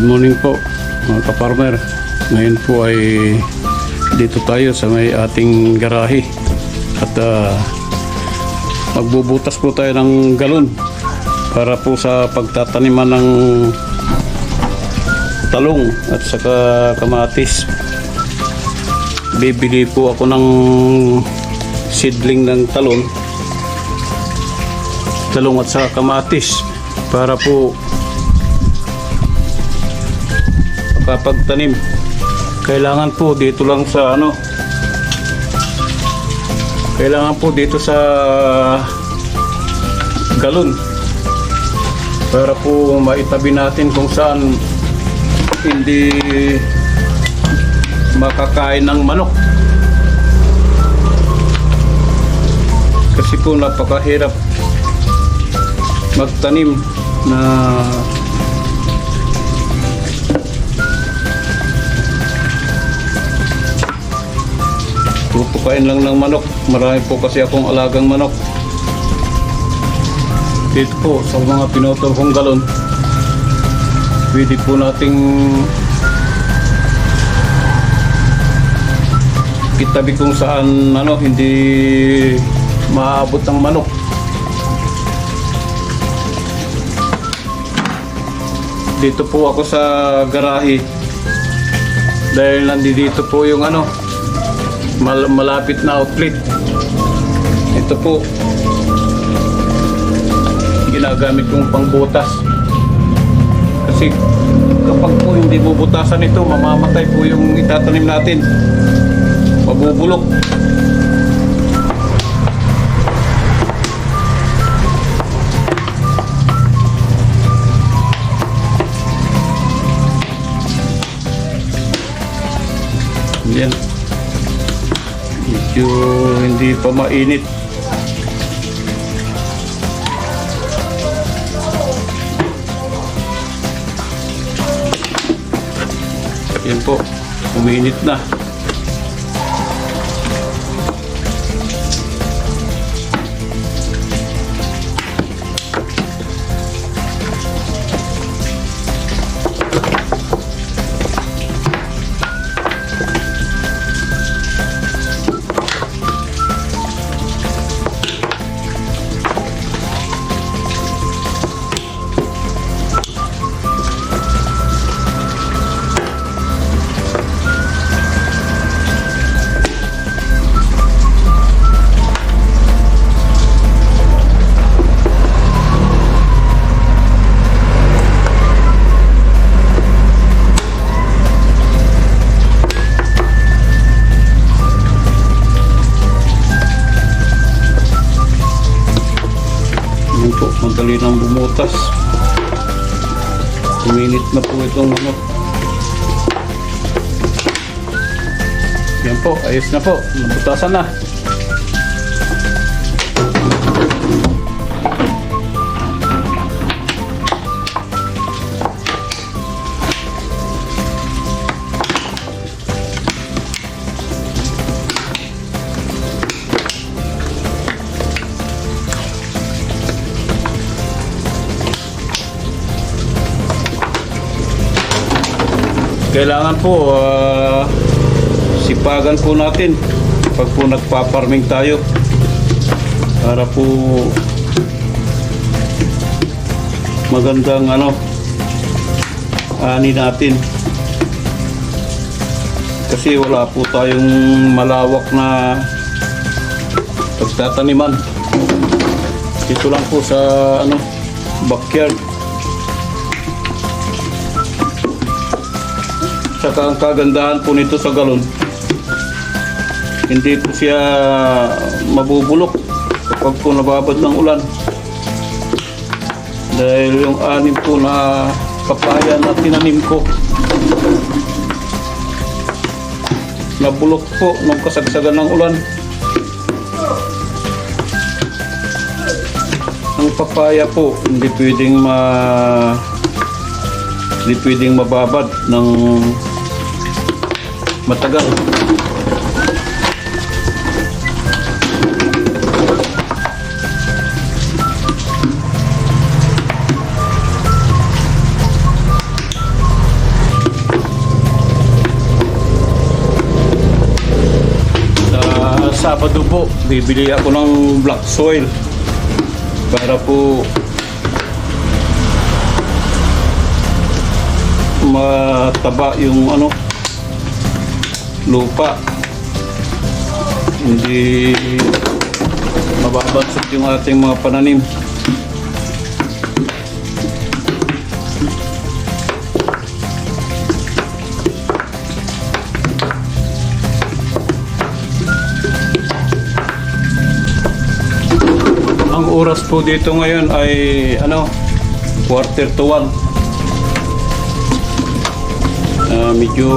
Good morning po mga kaparmer. Ngayon po ay dito tayo sa may ating garahe at ah, magbubutas po tayo ng galon para po sa pagtataniman ng talong at saka kamatis. Bibili po ako ng seedling ng talong talong at saka kamatis para po kapagtanim kailangan po dito lang sa ano kailangan po dito sa galon para po maitabi natin kung saan hindi makakain ng manok. Kasi po napakahirap magtanim na tutukain lang ng manok. Marami po kasi akong alagang manok. Dito po sa mga pinotol kong galon, pwede po nating itabi kung saan ano, hindi maabot ng manok. Dito po ako sa garahe dahil nandito po yung ano mal- malapit na outlet. Ito po ginagamit kong pangbutas. Kasi kapag po hindi bubutasan ito, mamamatay po yung itatanim natin. Mabubulok. Yan. Medyo hindi pa mainit. Yan po, uminit na. Uminit na po itong ano. Yan po, ayos na po. Nabutasan na. Kailangan po ah, sipagan po natin pag po nagpa-farming tayo. Para po magandang ano ani natin. Kasi wala po tayong malawak na pagtataniman. Dito lang po sa ano backyard Saka ang kagandahan po nito sa galon, hindi po siya mabubulok kapag po nababad ng ulan. Dahil yung anim po na papaya na tinanim ko, nabulok po nung kasagsagan ng ulan. Ang papaya po, hindi pwedeng ma hindi pwedeng mababad ng matagal. Sa Sabado po, bibili ako ng black soil para po mataba yung ano lupa. Hindi mababansot yung ating mga pananim. Ang oras po dito ngayon ay ano quarter to one. Ah, medyo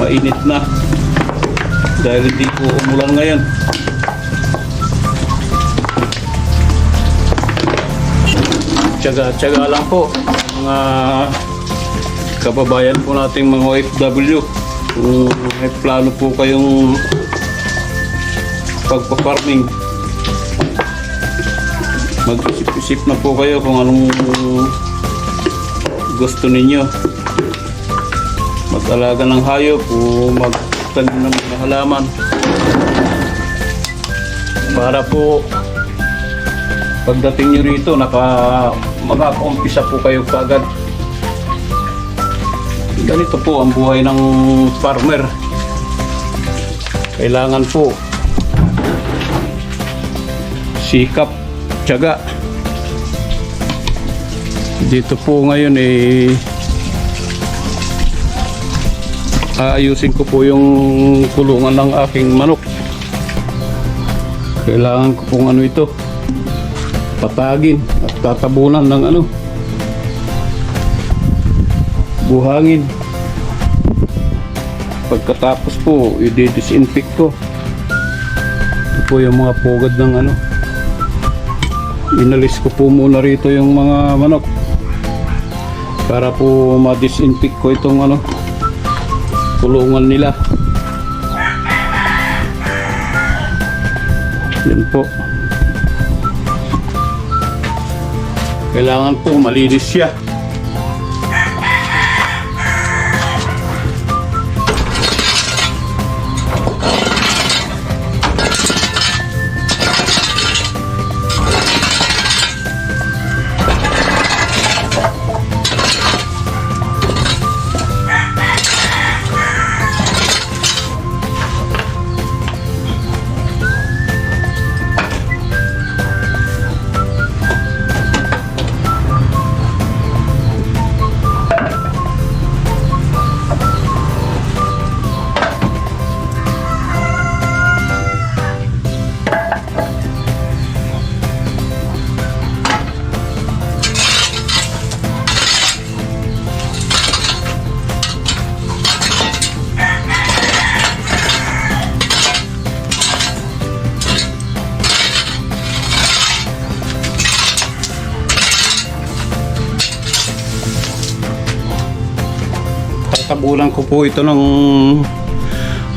mainit na. Dahil hindi po umulan ngayon. Tsaga-tsaga lang po. Mga kababayan po nating mga OFW kung may plano po kayong pagpa-farming mag-isip-isip na po kayo kung anong gusto ninyo mag-alaga ng hayop o magtanim ng mga halaman. Para po pagdating nyo rito naka makaka-umpisa po kayo kaagad. Ganito po ang buhay ng farmer. Kailangan po sikap tiyaga. Dito po ngayon eh aayusin ko po yung kulungan ng aking manok. Kailangan ko pong ano ito patagin at tatabunan ng ano buhangin. Pagkatapos po i-disinfect ko. Ito po yung mga pugad ng ano. Inalis ko po muna rito yung mga manok. Para po ma-disinfect ko itong ano kulungan nila. Yan po. Kailangan po malinis siya tatabunan ko po ito ng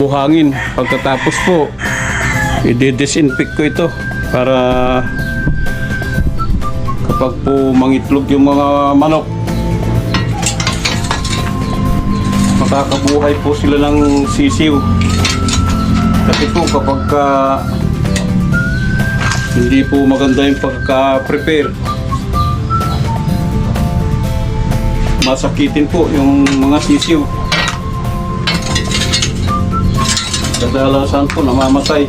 buhangin. Pagkatapos po i-disinfect ko ito para kapag po mangitlog yung mga manok makakabuhay po sila ng sisiw. Kasi po kapag ka hindi po maganda yung pagka-prepare masakitin po yung mga sisiw. Kadalasan po namamatay.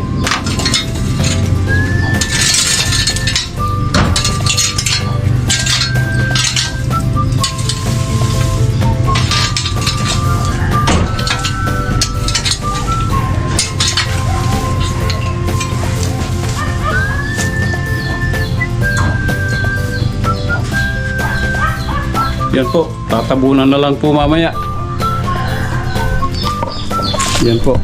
Yan po, tatabunan na lang po mamaya. Yan po.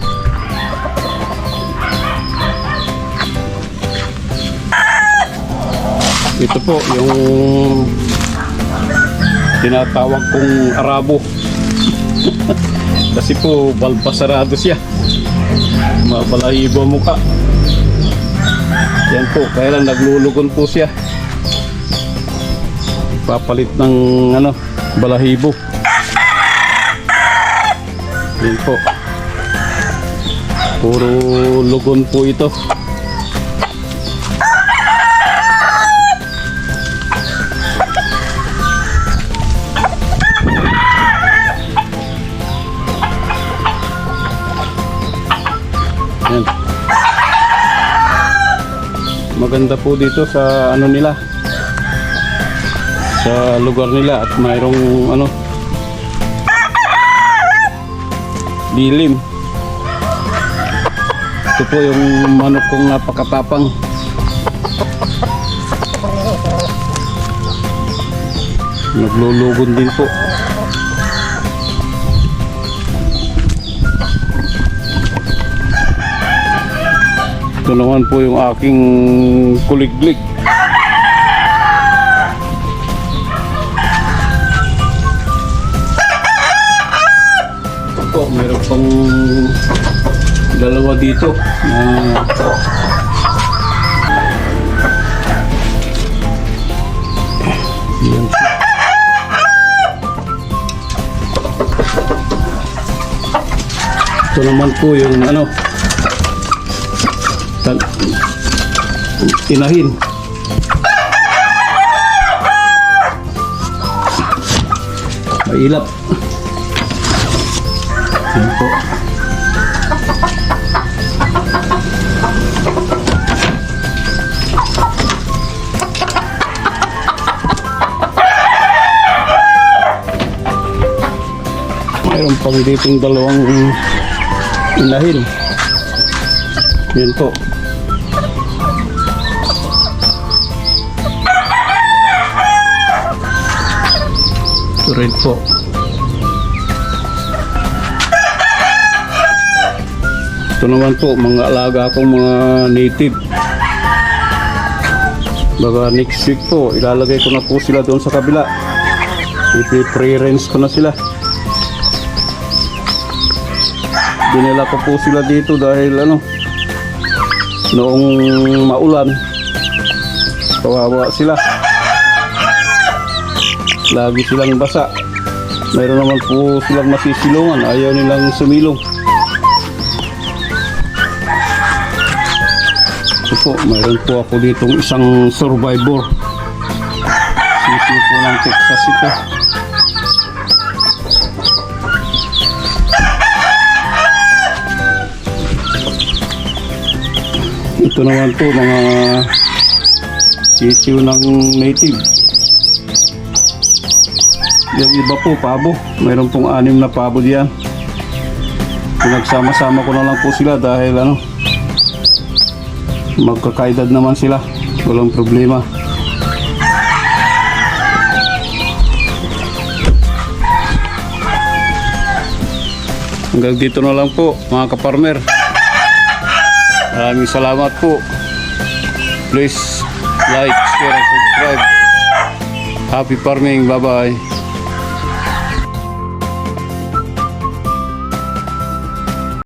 Ito po yung tinatawag kong arabo. Kasi po balbasarado siya. Mabalahibo ang mukha. Yan po, kaya lang naglulugon po siya papalit ng ano balahibo yun po Puro lugon po ito. Maganda po dito sa ano nila. Sa lugar nila at mayroong ano dilim. Ito po yung manok kong napakatapang. Naglulugon din po. Ito naman po yung aking kuliglig. Po, meron pang dalawa dito na Yan. Ito naman po yung ano inahin. Mailap. Yan po. Mayroon pang ditong dalawang inahin. Yan po. Rin po. Ito naman po, mga alaga akong mga native. Baka next week po, ilalagay ko na po sila doon sa kabila. Ipi-pre-range ko na sila. Dinala ko po sila dito dahil ano, noong maulan, kawawa sila. Lagi silang basa. Mayroon naman po silang masisilungan, ayaw nilang sumilong. Ito po, mayroon po ako ditong isang survivor. Sisi po ng Texas ito. Ito naman po mga sisiw ng native. Yung iba po, pabo. Mayroon pong anim na pabo diyan. Pinagsama-sama ko na lang po sila dahil ano, magkakaedad naman sila. Walang problema. Hanggang dito na lang po, mga kaparmer. Maraming salamat po. Please like, share, and subscribe. Happy farming. Bye-bye.